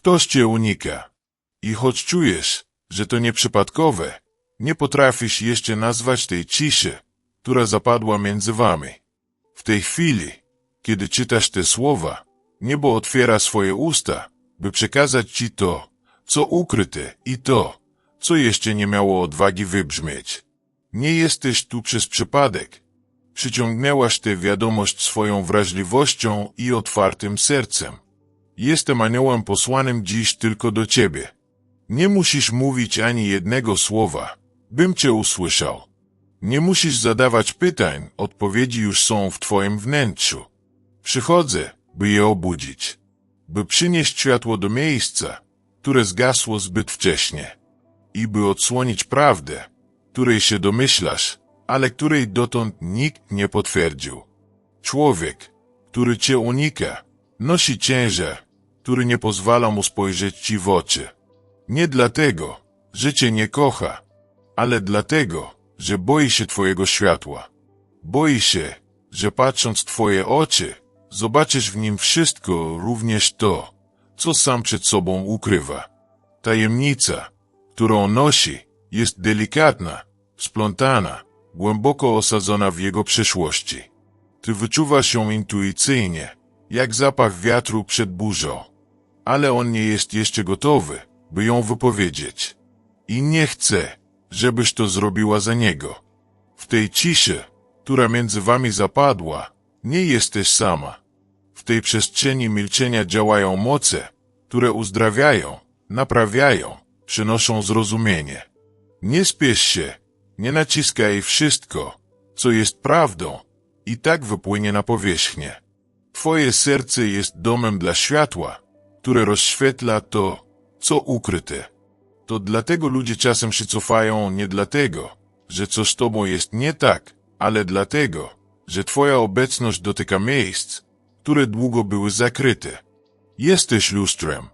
Ktoś cię unika. I choć czujesz, że to nieprzypadkowe, nie potrafisz jeszcze nazwać tej ciszy, która zapadła między wami. W tej chwili, kiedy czytasz te słowa, niebo otwiera swoje usta, by przekazać ci to, co ukryte i to, co jeszcze nie miało odwagi wybrzmieć. Nie jesteś tu przez przypadek. Przyciągnęłaś tę wiadomość swoją wrażliwością i otwartym sercem. Jestem aniołem posłanym dziś tylko do ciebie. Nie musisz mówić ani jednego słowa, bym cię usłyszał. Nie musisz zadawać pytań, odpowiedzi już są w twoim wnętrzu. Przychodzę, by je obudzić, by przynieść światło do miejsca, które zgasło zbyt wcześnie i by odsłonić prawdę, której się domyślasz, ale której dotąd nikt nie potwierdził. Człowiek, który cię unika, nosi ciężar, który nie pozwala mu spojrzeć ci w oczy. Nie dlatego, że cię nie kocha, ale dlatego, że boi się twojego światła. Boi się, że patrząc twoje oczy, zobaczysz w nim wszystko, również to, co sam przed sobą ukrywa. Tajemnica, którą nosi, jest delikatna, splątana, głęboko osadzona w jego przeszłości. Ty wyczuwasz ją intuicyjnie, jak zapach wiatru przed burzą. Ale on nie jest jeszcze gotowy, by ją wypowiedzieć. I nie chce, żebyś to zrobiła za niego. W tej ciszy, która między wami zapadła, nie jesteś sama. W tej przestrzeni milczenia działają moce, które uzdrawiają, naprawiają, przynoszą zrozumienie. Nie spiesz się, nie naciskaj wszystko, co jest prawdą, i tak wypłynie na powierzchnię. Twoje serce jest domem dla światła, które rozświetla to, co ukryte. To dlatego ludzie czasem się cofają nie dlatego, że coś z tobą jest nie tak, ale dlatego, że twoja obecność dotyka miejsc, które długo były zakryte. Jesteś lustrem.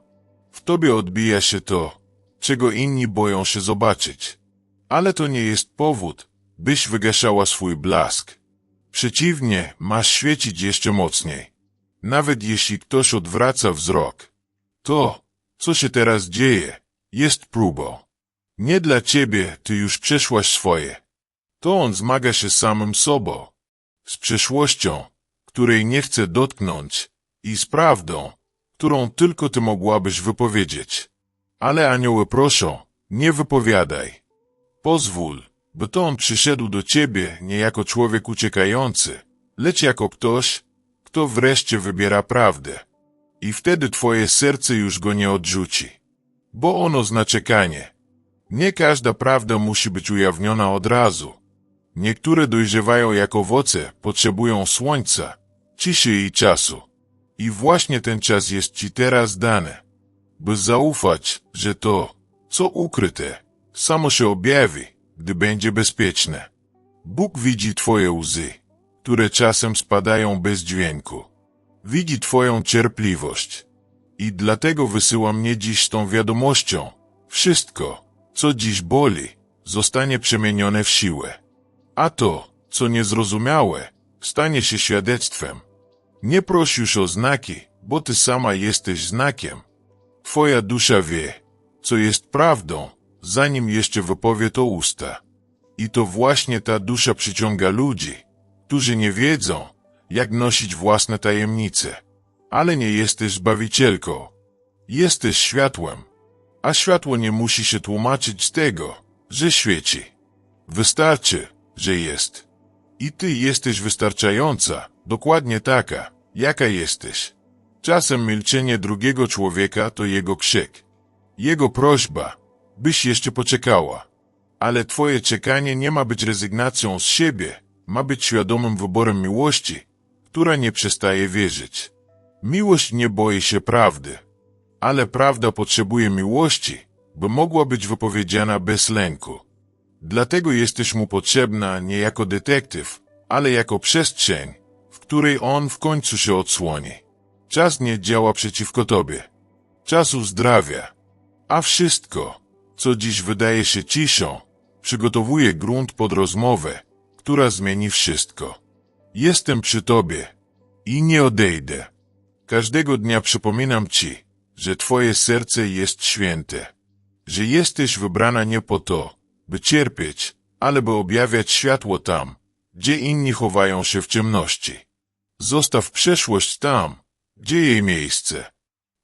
W tobie odbija się to, czego inni boją się zobaczyć. Ale to nie jest powód, byś wygaszała swój blask. Przeciwnie, masz świecić jeszcze mocniej. Nawet jeśli ktoś odwraca wzrok. To, co się teraz dzieje, jest próbą. Nie dla ciebie, ty już przeszłaś swoje. To on zmaga się samym sobą, z przeszłością, której nie chce dotknąć i z prawdą, którą tylko ty mogłabyś wypowiedzieć. Ale anioły proszą, nie wypowiadaj. Pozwól, by to on przyszedł do ciebie nie jako człowiek uciekający, lecz jako ktoś, kto wreszcie wybiera prawdę. I wtedy twoje serce już go nie odrzuci, bo ono zna czekanie. Nie każda prawda musi być ujawniona od razu. Niektóre dojrzewają jak owoce, potrzebują słońca, ciszy i czasu. I właśnie ten czas jest ci teraz dany, by zaufać, że to, co ukryte, samo się objawi, gdy będzie bezpieczne. Bóg widzi twoje łzy, które czasem spadają bez dźwięku. Widzi twoją cierpliwość. I dlatego wysyła mnie dziś tą wiadomością. Wszystko, co dziś boli, zostanie przemienione w siłę. A to, co niezrozumiałe, stanie się świadectwem. Nie proś już o znaki, bo ty sama jesteś znakiem. Twoja dusza wie, co jest prawdą, zanim jeszcze wypowie to usta. I to właśnie ta dusza przyciąga ludzi, którzy nie wiedzą, jak nosić własne tajemnice. Ale nie jesteś zbawicielką. Jesteś światłem, a światło nie musi się tłumaczyć z tego, że świeci. Wystarczy, że jest. I ty jesteś wystarczająca, dokładnie taka, jaka jesteś. Czasem milczenie drugiego człowieka to jego krzyk. Jego prośba, byś jeszcze poczekała. Ale twoje czekanie nie ma być rezygnacją z siebie, ma być świadomym wyborem miłości, która nie przestaje wierzyć. Miłość nie boi się prawdy, ale prawda potrzebuje miłości, by mogła być wypowiedziana bez lęku. Dlatego jesteś mu potrzebna nie jako detektyw, ale jako przestrzeń, w której on w końcu się odsłoni. Czas nie działa przeciwko tobie. Czas uzdrawia. A wszystko, co dziś wydaje się ciszą, przygotowuje grunt pod rozmowę, która zmieni wszystko. Jestem przy tobie i nie odejdę. Każdego dnia przypominam ci, że twoje serce jest święte, że jesteś wybrana nie po to, by cierpieć, ale by objawiać światło tam, gdzie inni chowają się w ciemności. Zostaw przeszłość tam, gdzie jej miejsce.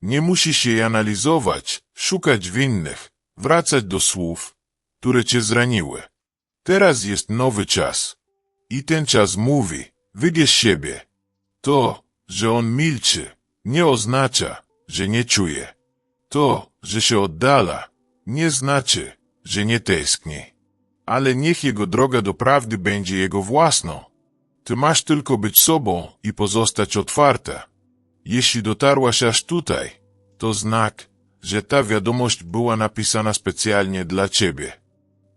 Nie musisz jej analizować, szukać winnych, wracać do słów, które cię zraniły. Teraz jest nowy czas. I ten czas mówi, wybierz siebie. To, że on milczy, nie oznacza, że nie czuje. To, że się oddala, nie znaczy, że nie tęskni. Ale niech jego droga do prawdy będzie jego własną. Ty masz tylko być sobą i pozostać otwarta. Jeśli dotarłaś aż tutaj, to znak, że ta wiadomość była napisana specjalnie dla ciebie.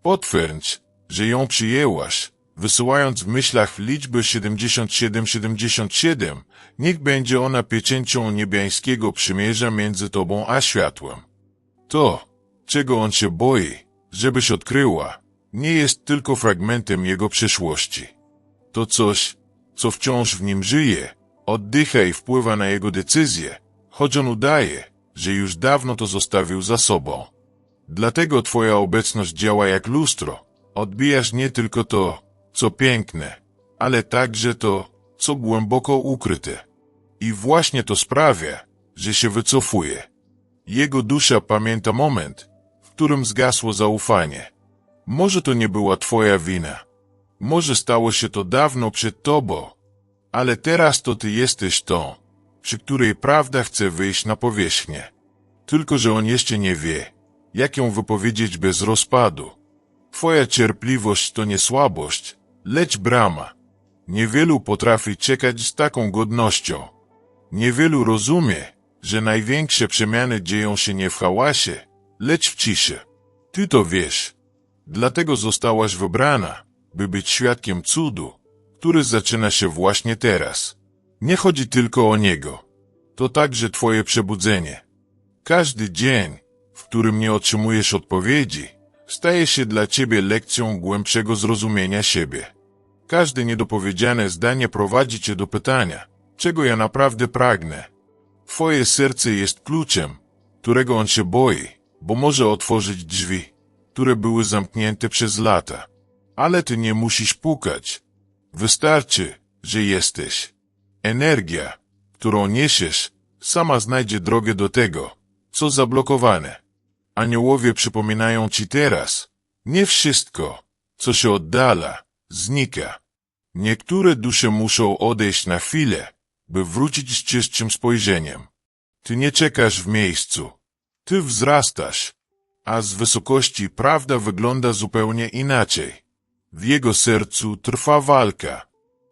Potwierdź, że ją przyjęłaś, wysyłając w myślach liczbę 7777, niech będzie ona pieczęcią niebiańskiego przymierza między tobą a światłem. To, czego on się boi, żebyś odkryła, nie jest tylko fragmentem jego przyszłości. To coś, co wciąż w nim żyje, oddycha i wpływa na jego decyzje, choć on udaje, że już dawno to zostawił za sobą. Dlatego twoja obecność działa jak lustro. Odbijasz nie tylko to, co piękne, ale także to, co głęboko ukryte. I właśnie to sprawia, że się wycofuje. Jego dusza pamięta moment, w którym zgasło zaufanie. Może to nie była twoja wina. Może stało się to dawno przed tobą, ale teraz to ty jesteś tą, przy której prawda chce wyjść na powierzchnię. Tylko, że on jeszcze nie wie, jak ją wypowiedzieć bez rozpadu. Twoja cierpliwość to nie słabość, lecz brama. Niewielu potrafi czekać z taką godnością. Niewielu rozumie, że największe przemiany dzieją się nie w hałasie, lecz w ciszy. Ty to wiesz. Dlatego zostałaś wybrana, by być świadkiem cudu, który zaczyna się właśnie teraz. Nie chodzi tylko o niego. To także twoje przebudzenie. Każdy dzień, w którym nie otrzymujesz odpowiedzi, staje się dla ciebie lekcją głębszego zrozumienia siebie. Każde niedopowiedziane zdanie prowadzi cię do pytania, czego ja naprawdę pragnę. Twoje serce jest kluczem, którego on się boi, bo może otworzyć drzwi, które były zamknięte przez lata. Ale ty nie musisz pukać. Wystarczy, że jesteś. Energia, którą niesiesz, sama znajdzie drogę do tego, co zablokowane. Aniołowie przypominają ci teraz, nie wszystko, co się oddala, znika. Niektóre dusze muszą odejść na chwilę, by wrócić z czystszym spojrzeniem. Ty nie czekasz w miejscu. Ty wzrastasz, a z wysokości prawda wygląda zupełnie inaczej. W jego sercu trwa walka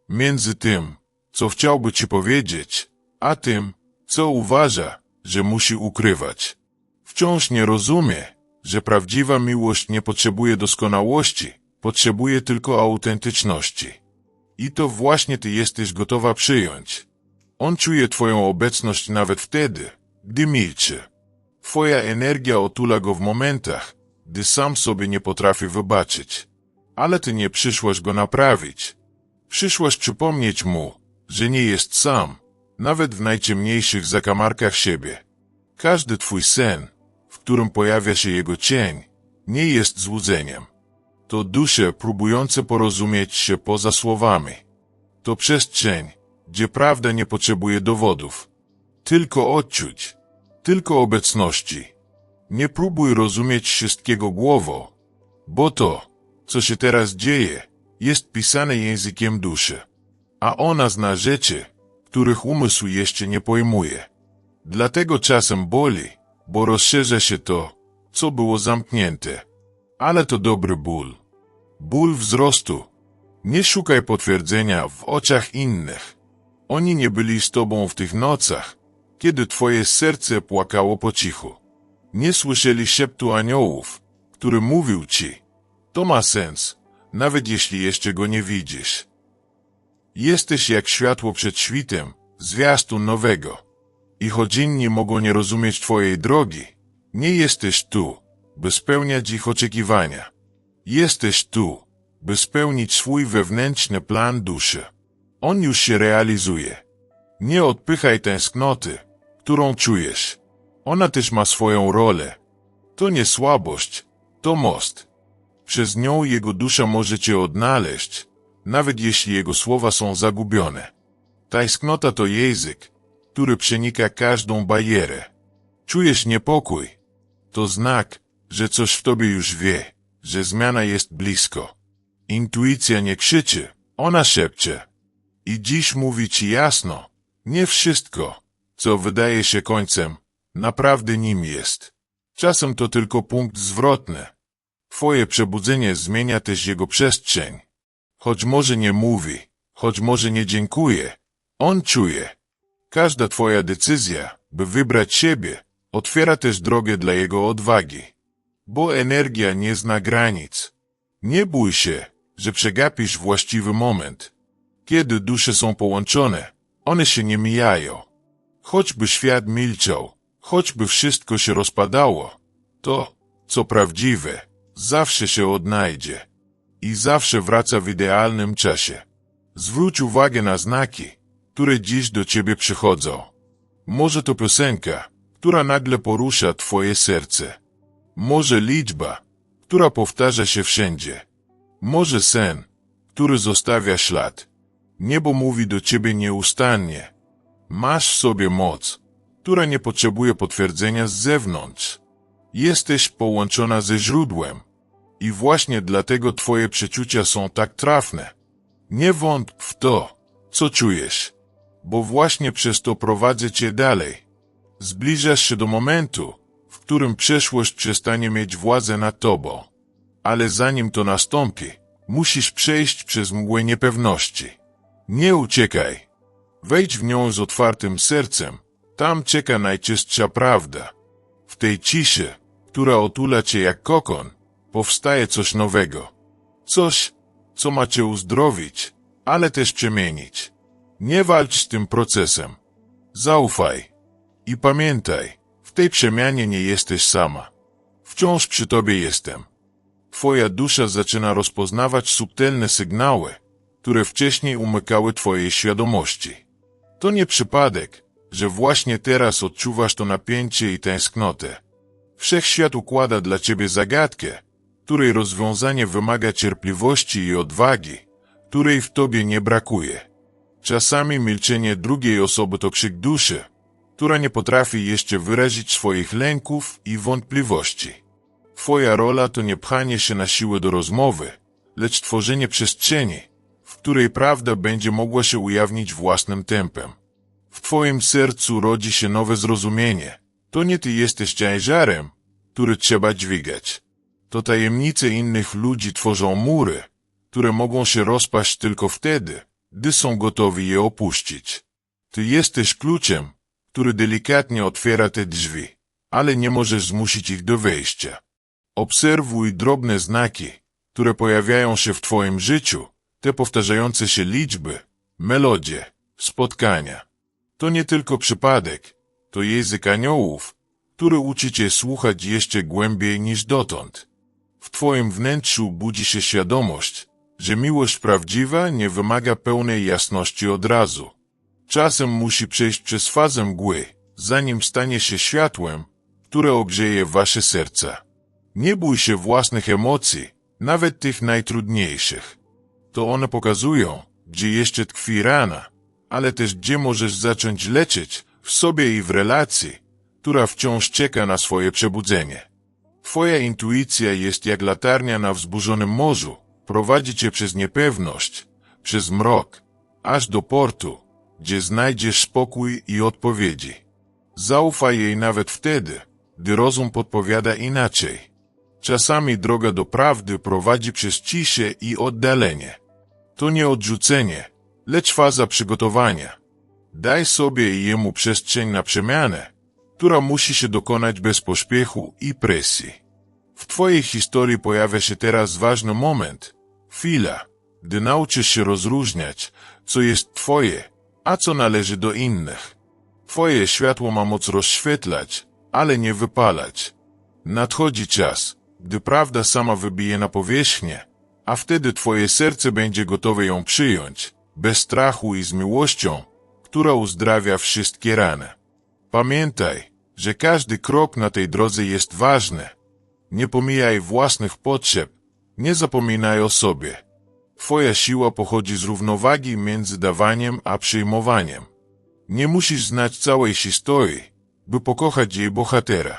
między tym, co chciałby ci powiedzieć, a tym, co uważa, że musi ukrywać. Wciąż nie rozumie, że prawdziwa miłość nie potrzebuje doskonałości, potrzebuje tylko autentyczności. I to właśnie ty jesteś gotowa przyjąć. On czuje twoją obecność nawet wtedy, gdy milczy. Twoja energia otula go w momentach, gdy sam sobie nie potrafi wybaczyć. Ale ty nie przyszłaś go naprawić. Przyszłaś przypomnieć mu, że nie jest sam, nawet w najciemniejszych zakamarkach siebie. Każdy twój sen, w którym pojawia się jego cień, nie jest złudzeniem. To dusze próbujące porozumieć się poza słowami. To przestrzeń, gdzie prawda nie potrzebuje dowodów. Tylko odczuć, tylko obecności. Nie próbuj rozumieć wszystkiego głową, bo to, co się teraz dzieje, jest pisane językiem duszy. A ona zna rzeczy, których umysł jeszcze nie pojmuje. Dlatego czasem boli, bo rozszerza się to, co było zamknięte. Ale to dobry ból. Ból wzrostu. Nie szukaj potwierdzenia w oczach innych. Oni nie byli z tobą w tych nocach, kiedy twoje serce płakało po cichu. Nie słyszeli szeptu aniołów, który mówił ci. To ma sens, nawet jeśli jeszcze go nie widzisz. Jesteś jak światło przed świtem, zwiastun nowego. I choć inni mogą nie rozumieć Twojej drogi, nie jesteś tu, by spełniać ich oczekiwania. Jesteś tu, by spełnić swój wewnętrzny plan duszy. On już się realizuje. Nie odpychaj tęsknoty, którą czujesz. Ona też ma swoją rolę. To nie słabość, to most. Przez nią jego dusza może cię odnaleźć, nawet jeśli jego słowa są zagubione. Tęsknota to język, który przenika każdą barierę. Czujesz niepokój. To znak, że coś w tobie już wie, że zmiana jest blisko. Intuicja nie krzyczy, ona szepcze. I dziś mówi ci jasno, nie wszystko, co wydaje się końcem, naprawdę nim jest. Czasem to tylko punkt zwrotny. Twoje przebudzenie zmienia też jego przestrzeń. Choć może nie mówi, choć może nie dziękuje, on czuje. Każda twoja decyzja, by wybrać siebie, otwiera też drogę dla jego odwagi. Bo energia nie zna granic. Nie bój się, że przegapisz właściwy moment. Kiedy dusze są połączone, one się nie mijają. Choćby świat milczał, choćby wszystko się rozpadało, to, co prawdziwe, zawsze się odnajdzie i zawsze wraca w idealnym czasie. Zwróć uwagę na znaki, które dziś do ciebie przychodzą. Może to piosenka, która nagle porusza twoje serce. Może liczba, która powtarza się wszędzie. Może sen, który zostawia ślad. Niebo mówi do ciebie nieustannie. Masz w sobie moc, która nie potrzebuje potwierdzenia z zewnątrz. Jesteś połączona ze źródłem. I właśnie dlatego twoje przeczucia są tak trafne. Nie wątp w to, co czujesz, bo właśnie przez to prowadzę cię dalej. Zbliżasz się do momentu, w którym przeszłość przestanie mieć władzę nad tobą. Ale zanim to nastąpi, musisz przejść przez mgłę niepewności. Nie uciekaj. Wejdź w nią z otwartym sercem. Tam czeka najczystsza prawda. W tej ciszy, która otula cię jak kokon, powstaje coś nowego. Coś, co ma cię uzdrowić, ale też przemienić. Nie walcz z tym procesem. Zaufaj. I pamiętaj, w tej przemianie nie jesteś sama. Wciąż przy tobie jestem. Twoja dusza zaczyna rozpoznawać subtelne sygnały, które wcześniej umykały twojej świadomości. To nie przypadek, że właśnie teraz odczuwasz to napięcie i tęsknotę. Wszechświat układa dla ciebie zagadkę, której rozwiązanie wymaga cierpliwości i odwagi, której w tobie nie brakuje. Czasami milczenie drugiej osoby to krzyk duszy, która nie potrafi jeszcze wyrazić swoich lęków i wątpliwości. Twoja rola to nie pchanie się na siłę do rozmowy, lecz tworzenie przestrzeni, w której prawda będzie mogła się ujawnić własnym tempem. W Twoim sercu rodzi się nowe zrozumienie. To nie Ty jesteś ciężarem, który trzeba dźwigać. To tajemnice innych ludzi tworzą mury, które mogą się rozpaść tylko wtedy, gdy są gotowi je opuścić. Ty jesteś kluczem, który delikatnie otwiera te drzwi, ale nie możesz zmusić ich do wejścia. Obserwuj drobne znaki, które pojawiają się w Twoim życiu, te powtarzające się liczby, melodie, spotkania. To nie tylko przypadek, to język aniołów, który uczy Cię słuchać jeszcze głębiej niż dotąd. W Twoim wnętrzu budzi się świadomość, że miłość prawdziwa nie wymaga pełnej jasności od razu. Czasem musi przejść przez fazę mgły, zanim stanie się światłem, które ogrzeje Wasze serca. Nie bój się własnych emocji, nawet tych najtrudniejszych. To one pokazują, gdzie jeszcze tkwi rana, ale też gdzie możesz zacząć leczyć w sobie i w relacji, która wciąż czeka na swoje przebudzenie. Twoja intuicja jest jak latarnia na wzburzonym morzu. Prowadzi cię przez niepewność, przez mrok, aż do portu, gdzie znajdziesz spokój i odpowiedzi. Zaufaj jej nawet wtedy, gdy rozum podpowiada inaczej. Czasami droga do prawdy prowadzi przez ciszę i oddalenie. To nie odrzucenie, lecz faza przygotowania. Daj sobie i jemu przestrzeń na przemianę, która musi się dokonać bez pośpiechu i presji. W Twojej historii pojawia się teraz ważny moment, chwila, gdy nauczysz się rozróżniać, co jest Twoje, a co należy do innych. Twoje światło ma moc rozświetlać, ale nie wypalać. Nadchodzi czas, gdy prawda sama wybije na powierzchnię, a wtedy Twoje serce będzie gotowe ją przyjąć, bez strachu i z miłością, która uzdrawia wszystkie rany. Pamiętaj, że każdy krok na tej drodze jest ważny. Nie pomijaj własnych potrzeb, nie zapominaj o sobie. Twoja siła pochodzi z równowagi między dawaniem a przyjmowaniem. Nie musisz znać całej historii, by pokochać jej bohatera.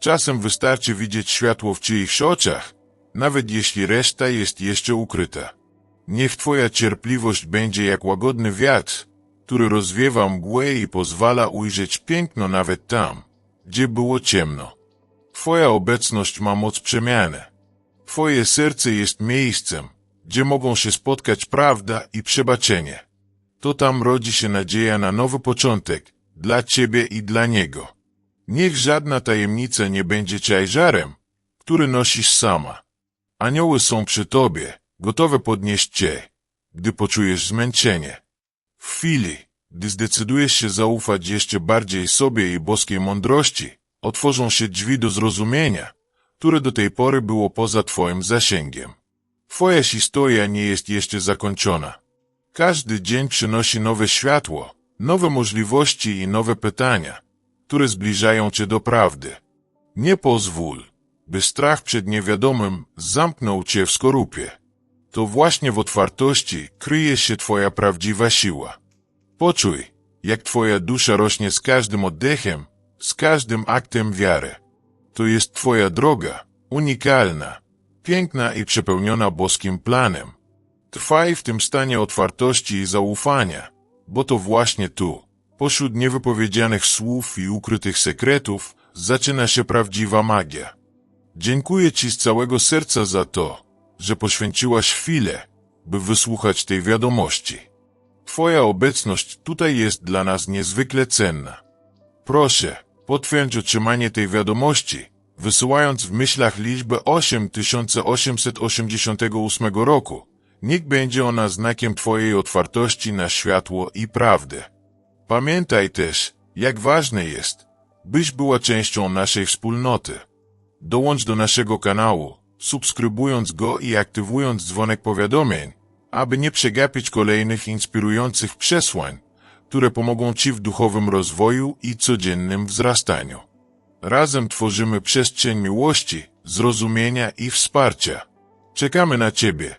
Czasem wystarczy widzieć światło w czyichś oczach, nawet jeśli reszta jest jeszcze ukryta. Niech Twoja cierpliwość będzie jak łagodny wiatr, który rozwiewa mgłę i pozwala ujrzeć piękno nawet tam, gdzie było ciemno. Twoja obecność ma moc przemiany. Twoje serce jest miejscem, gdzie mogą się spotkać prawda i przebaczenie. To tam rodzi się nadzieja na nowy początek, dla Ciebie i dla Niego. Niech żadna tajemnica nie będzie ciężarem, który nosisz sama. Anioły są przy Tobie, gotowe podnieść Cię, gdy poczujesz zmęczenie. W chwili, gdy zdecydujesz się zaufać jeszcze bardziej sobie i boskiej mądrości, otworzą się drzwi do zrozumienia, które do tej pory było poza Twoim zasięgiem. Twoja historia nie jest jeszcze zakończona. Każdy dzień przynosi nowe światło, nowe możliwości i nowe pytania, które zbliżają Cię do prawdy. Nie pozwól, by strach przed niewiadomym zamknął Cię w skorupie. To właśnie w otwartości kryje się Twoja prawdziwa siła. Poczuj, jak Twoja dusza rośnie z każdym oddechem, z każdym aktem wiary. To jest Twoja droga, unikalna, piękna i przepełniona boskim planem. Trwaj w tym stanie otwartości i zaufania, bo to właśnie tu, pośród niewypowiedzianych słów i ukrytych sekretów, zaczyna się prawdziwa magia. Dziękuję Ci z całego serca za to, że poświęciłaś chwilę, by wysłuchać tej wiadomości. Twoja obecność tutaj jest dla nas niezwykle cenna. Proszę, potwierdź otrzymanie tej wiadomości, wysyłając w myślach liczbę 8888 roku. Niech będzie ona znakiem Twojej otwartości na światło i prawdę. Pamiętaj też, jak ważne jest, byś była częścią naszej wspólnoty. Dołącz do naszego kanału, subskrybując go i aktywując dzwonek powiadomień, aby nie przegapić kolejnych inspirujących przesłań, które pomogą Ci w duchowym rozwoju i codziennym wzrastaniu. Razem tworzymy przestrzeń miłości, zrozumienia i wsparcia. Czekamy na Ciebie